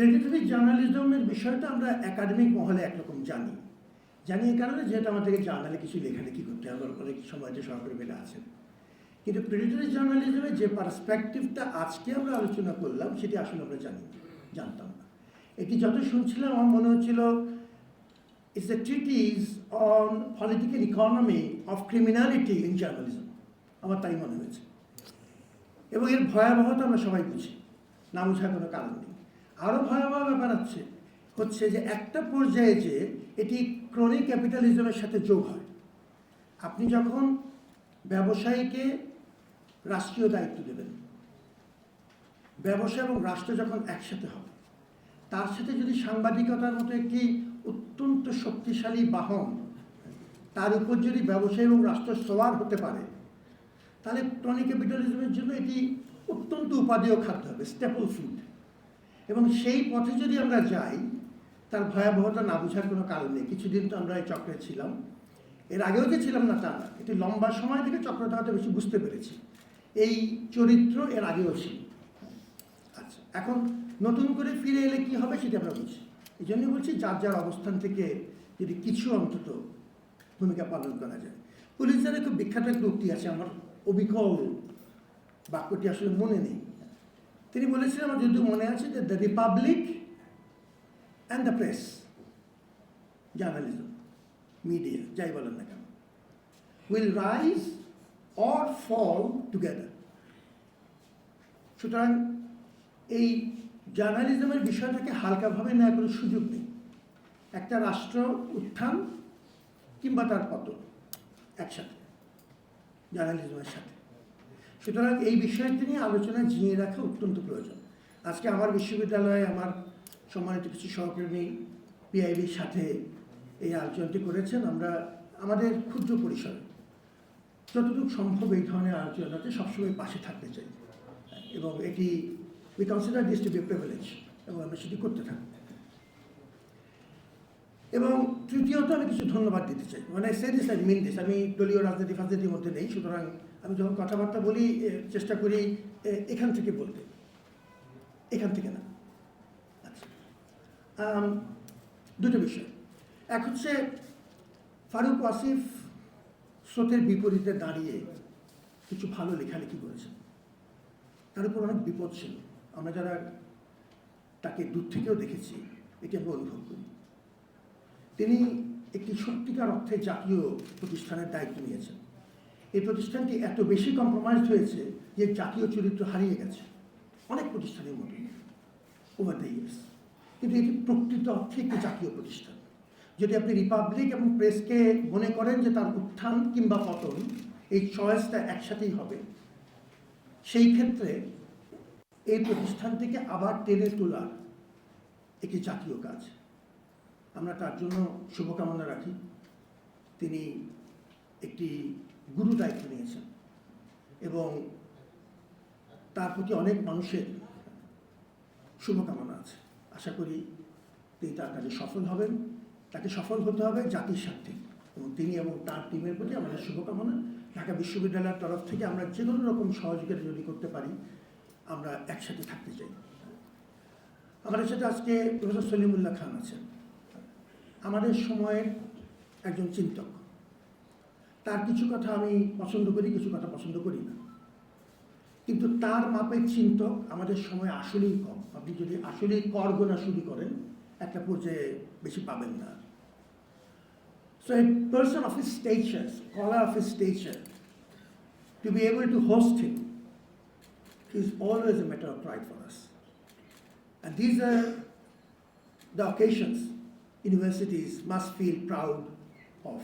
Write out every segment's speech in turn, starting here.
প্রেডিটরি জার্নালিজমের বিষয়টা আমরা একাডেমিক মহলে একরকম জানি। জানি এই কারণে যেহেতু আমাদেরকে জার্নালে কিছু লেখালেখি করতে হবে অনেক সময় যে সহকর্মীরা আছেন কিন্তু প্রেডিটরি জার্নালিজমের যে পার্সপেক্টিভটা আজকে আমরা আলোচনা করলাম, সেটি আসলে আমরা জানি, জানতাম না। এটি যত শুনছিলাম, আমার মনে হচ্ছিল it's a treatise on political economy of criminality in journalism আমার তাই মনে হয়েছে। এবং এর ভয়াবহতা আমরা সবাই বুঝি, না বোঝার কোনো কারণ নেই। আরও ভয়াবহ ব্যাপার হচ্ছে হচ্ছে যে একটা পর্যায়ে যে এটি ক্রনিক ক্যাপিটালিজমের সাথে যোগ হয়। আপনি যখন ব্যবসায়ীকে রাষ্ট্রীয় দায়িত্ব দেবেন, ব্যবসা এবং রাষ্ট্র যখন একসাথে হবে, তার সাথে যদি সাংবাদিকতার মতো একটি অত্যন্ত শক্তিশালী বাহন, তার উপর যদি ব্যবসায়ী এবং রাষ্ট্র সবার হতে পারে, তাহলে টনি ক্যাপিটালিজমের জন্য এটি অত্যন্ত উপাদেয় খাদ্য হবে স্টেপল ফুড এবং সেই পথে যদি আমরা যাই, তার ভয়াবহতা না বোঝার কোনো কারণ নেই। কিছুদিন তো আমরা এই চক্রে ছিলাম। এর আগেও যে ছিলাম না তা না। লম্বা সময় থেকে চক্রটা হয়তো বেশি বুঝতে পেরেছি। এই চরিত্র এর আগেও ছিল। আচ্ছা এখন নতুন করে ফিরে এলে কি হবে সেটা আমরা বুঝি। এই জন্যই বলছি, যার যার অবস্থান থেকে যদি কিছু অন্তত ভূমিকা পালন করা যায়। পুলিশের খুব বিখ্যাত একটা উক্তি আছে, আমার অবিকল বাক্যটি আসলে মনে নেই। তিনি বলেছিলেন, আমার যদি মনে আছে যে the republic and the press, journalism, media, যাই বলেন না কেন, will rise or fall together. সুতরাং এই জার্নালিজমের বিষয়টাকে হালকাভাবে নেওয়ার কোনো সুযোগ নেই। একটা রাষ্ট্র উত্থান কিংবা তার পতন একসাথে, জার্নালিজমের সাথে। সুতরাং এই বিষয়টি নিয়ে আলোচনা জিয়ে রাখা অত্যন্ত প্রয়োজন। আজকে আমার বিশ্ববিদ্যালয়ে আমার সম্মানিত কিছু সহকর্মী পিআইবির সাথে এই আলোচনাটি করেছেন। আমরা, আমাদের ক্ষুদ্র পরিসরে যতটুকু সম্ভব এই ধরনের আলোচনাতে সবসময় পাশে থাকতে চাই এবং এটি we consider this to be privilege এবং আমরা সেটি করতে থাকব এবং তৃতীয়ত আমি কিছু ধন্যবাদ দিতে চাই। মানে সে দিস আই মিন দিস আমি দলীয় রাজনীতি ফাজনীতির মধ্যে নেই, সুতরাং আমি যখন কথাবার্তা বলি চেষ্টা করি এখান থেকে বলতে। এখান থেকে না। আচ্ছা। দুটো বিষয়। এক হচ্ছে, ফারুক ওয়াসিফ স্রোতের বিপরীতে দাঁড়িয়ে কিছু ভালো লেখালেখি করেছেন। তার উপর অনেক বিপদ ছিল। আমরা যারা তাকে দূর থেকেও দেখেছি, এটি আমরা অনুভব করি। তিনি একটি সত্যিকার অর্থে জাতীয় প্রতিষ্ঠানের দায়িত্ব নিয়েছেন। এই প্রতিষ্ঠানটি এত বেশি কম্প্রোমাইজ হয়েছে যে জাতীয় চরিত্র হারিয়ে গেছে। অনেক প্রতিষ্ঠানের মধ্যে ওভার দ্য ইয়ার্স কিন্তু এটি প্রকৃত অর্থে একটি জাতীয় প্রতিষ্ঠান। যদি আপনি রিপাবলিক এবং প্রেসকে মনে করেন যে তার উত্থান কিংবা পতন, এই চয়েসটা একসাথেই হবে। সেই ক্ষেত্রে এই প্রতিষ্ঠানটিকে আবার টেনে তোলা একটি জাতীয় কাজ। আমরা তার জন্য শুভকামনা রাখি। তিনি একটি গুরু দায়িত্ব নিয়েছেন। এবং তার প্রতি অনেক মানুষের শুভকামনা আছে। আশা করি তিনি তার কাজে সফল হবেন। তাকে সফল হতে হবে জাতির স্বার্থে। এবং তিনি এবং তার টিমের প্রতি আমাদের শুভকামনা। ঢাকা বিশ্ববিদ্যালয়ের তরফ থেকে আমরা যে কোনো রকম সহযোগিতা যদি করতে পারি, আমরা একসাথে থাকতে চাই। আমাদের সাথে আজকে প্রফেসর সলিমুল্লাহ খান আছেন। আমাদের সময়ের একজন চিন্তক। তার কিছু কথা আমি পছন্দ করি, কিছু কথা পছন্দ করি না কিন্তু তার মাপের চিন্তক আমাদের সময় আসলেই কম আপনি যদি আসলেই কর গোনা শুরু করেন, একটা পর্যায়ে বেশি পাবেন না so a person of his stature scholar of stature to be able to host him a matter of pride for us. And these are the occasions universities must feel proud of.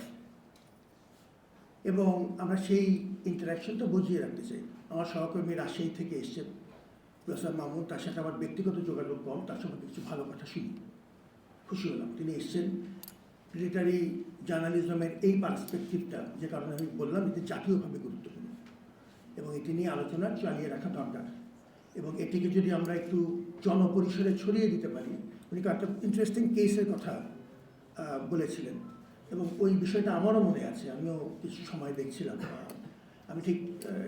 এবং আমরা সেই ইন্টারাকশনটা বুঝিয়ে রাখতে চাই। আমার সহকর্মী রাজশাহী থেকে এসছেন প্রফেসর মামুন, তার সাথে আমার ব্যক্তিগত যোগাযোগ কম, তার সঙ্গে কিছু ভালো কথা শুনি। খুশি হলাম। তিনি এসছেন। মিলিটারি জার্নালিজমের এই পার্সপেক্টিভটা যে কারণে আমি বললাম, এটি জাতীয়ভাবে গুরুত্বপূর্ণ। এবং এটি নিয়ে আলোচনা চালিয়ে রাখা দরকার। এবং এটিকে যদি আমরা একটু জনপরিসরে ছড়িয়ে দিতে পারি, উনি একটা ইন্টারেস্টিং কেসের কথা বলেছিলেন। এবং ওই বিষয়টা আমারও মনে আছে, আমিও কিছু সময় দেখছিলাম আমি ঠিক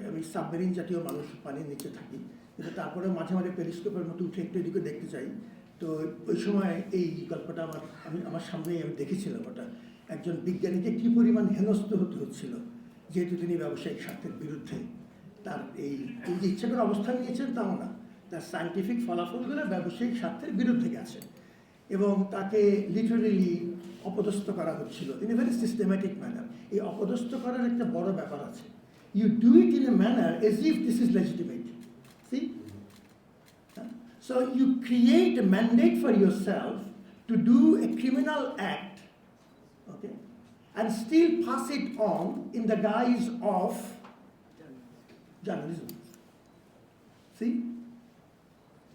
আমি সাবমেরিন জাতীয় মানুষ পানির নিচে থাকি, কিন্তু তারপরে মাঝে মাঝে পেরিস্কোপের মতো উঠে একটু এদিকে দেখতে চাই। তো ওই সময় এই গল্পটা আমার, আমি, আমার সামনেই আমি দেখেছিলাম ওটা। একজন বিজ্ঞানীকে কী পরিমাণ হেনস্থ হতে হচ্ছিল, যেহেতু তিনি ব্যবসায়িক স্বার্থের বিরুদ্ধে। তার এই এই যে ইচ্ছা করে অবস্থান নিয়েছেন তাও না, তার সায়েন্টিফিক ফলাফলগুলো ব্যবসায়িক স্বার্থের বিরুদ্ধে গেছে। এবং তাকে লিটারেলি অপদস্থ করা হচ্ছিল in a very systematic manner এই অপদস্থ করার একটা বড় ব্যাপার আছে। You do it in a manner as if this is legitimate see So you create a mandate for yourself to do a criminal act, okay, and still pass it on in the guise of journalism. See?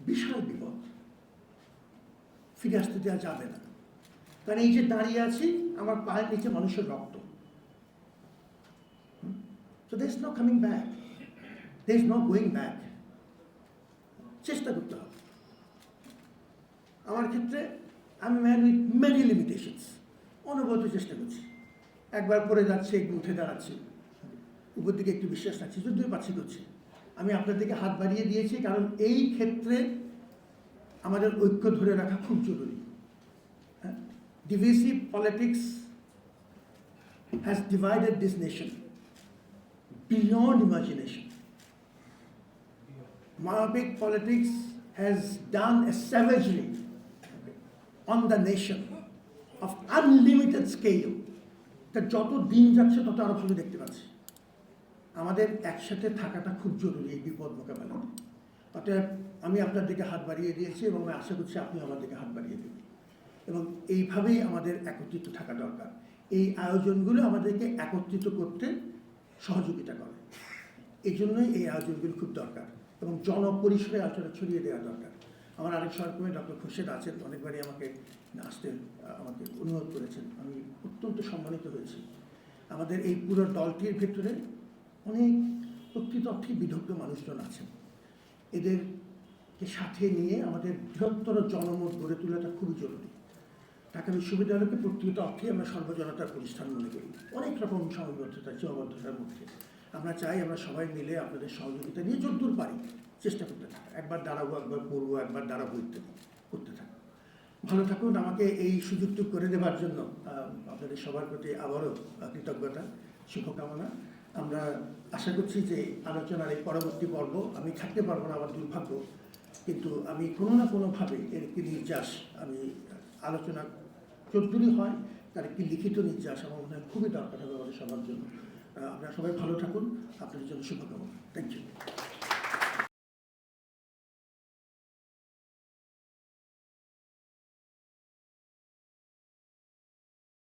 বিশাল বিপদ। ফিরে আসতে দেওয়া যাবে না। কারণ এই যে দাঁড়িয়ে আছি, আমার পায়ের নিচে মানুষের রক্ত। No coming back there no going back চেষ্টা করতে হবে। আমার ক্ষেত্রে আমি ম্যান উইথ মেনি লিমিটেশনস অনবরত চেষ্টা করছি। একবার পরে যাচ্ছে, একটু উঠে দাঁড়াচ্ছি। উপর দিকে একটু বিশ্বাস রাখছি, যদিও পাচ্ছি করছি। আমি আপনার দিকে হাত বাড়িয়ে দিয়েছি, কারণ এই ক্ষেত্রে আমাদের ঐক্য ধরে রাখা খুব জরুরি। Divisive politics has divided this nation beyond imagination Myopic politics has done a savagery on the nation of unlimited scale. তা যত দিন যাচ্ছে, তত আরও ভালো দেখতে পাচ্ছি। আমাদের একসাথে থাকাটা খুব জরুরি এই বিপদ মোকাবেলাতে অতএব আমি আপনার দিকে হাত বাড়িয়ে দিয়েছি এবং আশা করছি আপনি আমার দিকে হাত বাড়িয়ে দেবেন। এবং এইভাবেই আমাদের একত্রিত থাকা দরকার। এই আয়োজনগুলো আমাদেরকে একত্রিত করতে সহযোগিতা করে। এই জন্যই এই আয়োজনগুলো খুব দরকার এবং জনপরিসরে আলোচনা ছড়িয়ে দেওয়া দরকার। আমার আরেক সহকর্মী ডক্টর খুরশেদ আছেন, অনেকবারই আমাকে আসতে, আমাকে অনুরোধ করেছেন। আমি অত্যন্ত সম্মানিত হয়েছি। আমাদের এই পুরো দলটির ভেতরে অনেক প্রকৃত অর্থে বিদগ্ধ মানুষজন আছেন। এদেরকে সাথে নিয়ে আমাদের বৃহত্তর জনমত গড়ে তোলাটা খুবই জরুরি। ঢাকা বিশ্ববিদ্যালয়কে প্রত্যেকটা অর্থে আমরা সর্বজনতার প্রতিষ্ঠান মনে করি। অনেক রকম সীমাবদ্ধতা, সীমাবদ্ধতার মধ্যে। আমরা চাই আমরা সবাই মিলে আপনাদের সহযোগিতা নিয়ে যতদূর পারি চেষ্টা করতে থাকা একবার দাঁড়াবো, একবার পড়ব, একবার দাঁড়াবো ইত্যাদি করতে থাকব ভালো থাকুন, আমাকে এই সুযোগটুকু করে দেওয়ার জন্য আপনাদের সবার প্রতি আবারও কৃতজ্ঞতা, শুভকামনা। আমরা আশা করছি যে আলোচনার এই পরবর্তী পর্ব আমি থাকতে পারব না, আমার দুর্ভাগ্য। কিন্তু আমি কোনো না কোনোভাবে এর একটি নির্যাস আমি আলোচনা চোদ্দুরই হয়, তার একটি লিখিত নির্যাস আমার মনে হয় খুবই দরকার হবে আমাদের সবার জন্য। আপনারা সবাই ভালো থাকুন, আপনাদের জন্য শুভকামনা। Thank you